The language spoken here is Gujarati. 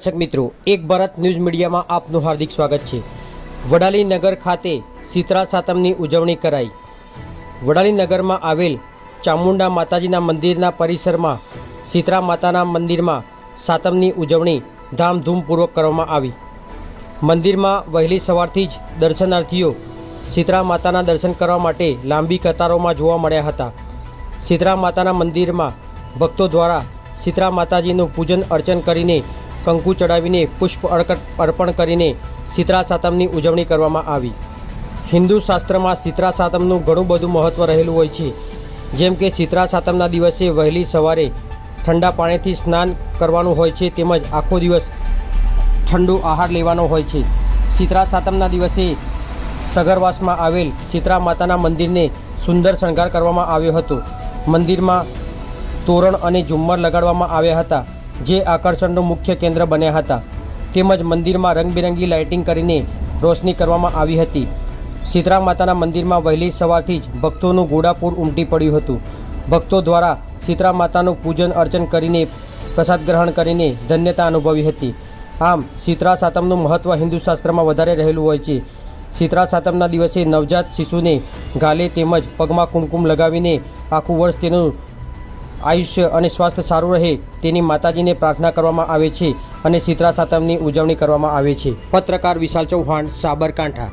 દર્શક મિત્રો, એક ભારત ન્યૂઝ મીડિયામાં આપનું હાર્દિક સ્વાગત છે. વડાલી નગર ખાતે શીતળા સાતમની ઉજવણી કરાઈ. વડાલી નગરમાં આવેલ ચામુંડા માતાજીના મંદિરના પરિસરમાં શીતળા માતાના મંદિરમાં સાતમની ઉજવણી ધામધૂમપૂર્વક કરવામાં આવી. મંદિરમાં વહેલી સવારથી જ દર્શનાર્થીઓ શીતળા માતાના દર્શન કરવા માટે લાંબી કતારોમાં જોવા મળ્યા હતા. શીતળા માતાના મંદિરમાં ભક્તો દ્વારા શીતળા માતાજીનું પૂજન અર્ચન કરીને કંકુ ચડાવીને પુષ્પ અર્પણ કરીને શીતળા સાતમની ઉજવણી કરવામાં આવી. હિન્દુ શાસ્ત્રમાં શીતળા સાતમનું ઘણું બધું મહત્ત્વ રહેલું હોય છે. જેમ કે શીતળા સાતમના દિવસે વહેલી સવારે ઠંડા પાણીથી સ્નાન કરવાનું હોય છે તેમજ આખો દિવસ ઠંડુ આહાર લેવાનો હોય છે. શીતળા સાતમના દિવસે સગરવાસમાં આવેલ શીતળા માતાના મંદિરને સુંદર શણગાર કરવામાં આવ્યો હતો. મંદિરમાં તોરણ અને ઝુમ્મર લગાડવામાં આવ્યા હતા. જે આકર્ષણનું મુખ્ય કેન્દ્ર બન્યા હતા. તેમજ મંદિરમાં રંગબેરંગી લાઇટિંગ કરીને રોશની કરવામાં આવી હતી. શીતળા માતાના મંદિરમાં વહેલી સવારથી જ ભક્તોનું ઘોડાપૂર ઉમટી પડ્યું હતું. ભક્તો દ્વારા શીતળા માતાનું પૂજન અર્ચન કરીને પ્રસાદ ગ્રહણ કરીને ધન્યતા અનુભવી હતી. આમ શીતળા સાતમનું મહત્ત્વ હિન્દુ શાસ્ત્રમાં વધારે રહેલું હોય છે. શીતળા સાતમના દિવસે નવજાત શિશુને ગાલે તેમજ પગમાં કુમકુમ લગાવીને આખું વર્ષ તેનું આયુષ્ય અને સ્વાસ્થ્ય સારું રહે તેની માતાજીને પ્રાર્થના કરવામાં આવે છે અને શીતળા સાતમની ઉજવણી કરવામાં આવે છે. પત્રકાર વિશાલ ચૌહાણ, સાબરકાંઠા.